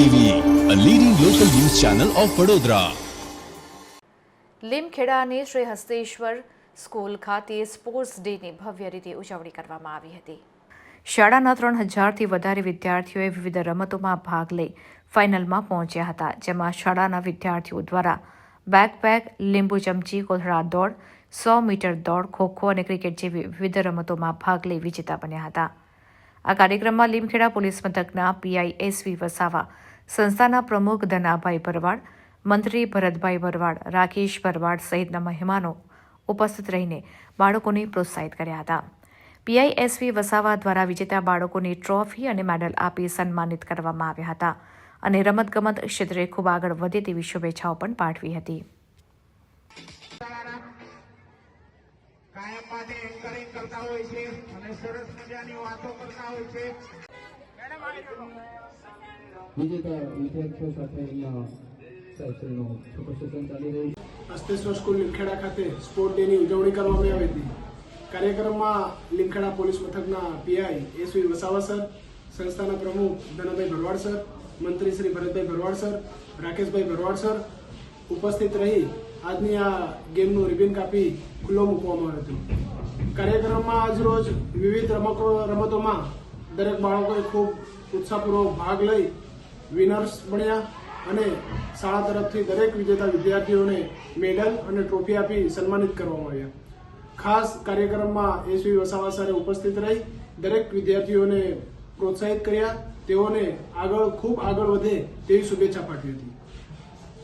Of Vadodara લીમખેડાની Shri Hasteshwar school ખાતે sports ડેની ભવ્ય રીતે ઉજવણી કરવામાં આવી હતી. શાળાના ત્રણ હજારથી વધારે વિદ્યાર્થીઓએ વિવિધ રમતોમાં ભાગ લઈ ફાઇનલમાં પહોંચ્યા હતા, જેમાં શાળાના વિદ્યાર્થીઓ દ્વારા બેકપેક, લીંબુ ચમચી, કોથળા દોડ, સો મીટર દોડ, ખોખો અને ક્રિકેટ જેવી વિવિધ રમતોમાં ભાગ લઈ વિજેતા બન્યા હતા. આ કાર્યક્રમમાં લીમખેડા પોલીસ મથકના પીઆઈ એસવી વસાવા સંસ્થાના પ્રમુખ ધનાભાઈ ભરવાડ, મંત્રી ભરતભાઈ ભરવાડ, રાકેશ ભરવાડ સહિતના મહેમાનો ઉપસ્થિત રહીને બાળકોને પ્રોત્સાહિત કર્યા હતા. પીઆઈએસવી વસાવા દ્વારા વિજેતા બાળકોને ટ્રોફી અને મેડલ આપી સન્માનિત કરવામાં આવ્યા હતા અને રમતગમત ક્ષેત્રે ખૂબ આગળ વધે તેવી શુભેચ્છાઓ પણ પાઠવી હતી. કાયમ માટે એન્કરિંગ કરતા હોય છે અને સરસ મજાની વાતો કરતા હોય છે. વિજેતા વિદ્યાર્થીઓ સાથે અહીંયા સાયકલનું છોટું ચાલી રહ્યું છે. અસ્તેશ્વર સ્કૂલ લીમખેડા ખાતે સ્પોર્ટ ડેની ઉજવણી કરવામાં આવી હતી. કાર્યક્રમમાં લીમખેડા પોલીસ મથકના પીઆઈ એસવી વસાવા સર, સંસ્થાના પ્રમુખ ધનભાઈ ભરવાડ સર, મંત્રી શ્રી ભરતભાઈ ભરવાડ સર, રાકેશભાઈ ભરવાડ સર ઉપસ્થિત રહી આજની આ ગેમનું રિબિન કાપી ખુલ્લો મૂકવામાં આવ્યો હતો. કાર્યક્રમમાં આજરોજ વિવિધ રમતો રમતોમાં દરેક બાળકોએ ખૂબ ઉત્સાહપૂર્વક ભાગ લઈ વિનર્સ બન્યા અને શાળા તરફથી દરેક વિજેતા વિદ્યાર્થીઓને મેડલ અને ટ્રોફી આપી સન્માનિત કરવામાં આવ્યા. ખાસ કાર્યક્રમમાં એસવી વસાવા સરે ઉપસ્થિત રહી, દરેક વિદ્યાર્થીઓને પ્રોત્સાહિત કર્યા, તેઓને આગળ, ખૂબ આગળ વધે તેવી શુભેચ્છા પાઠવી હતી.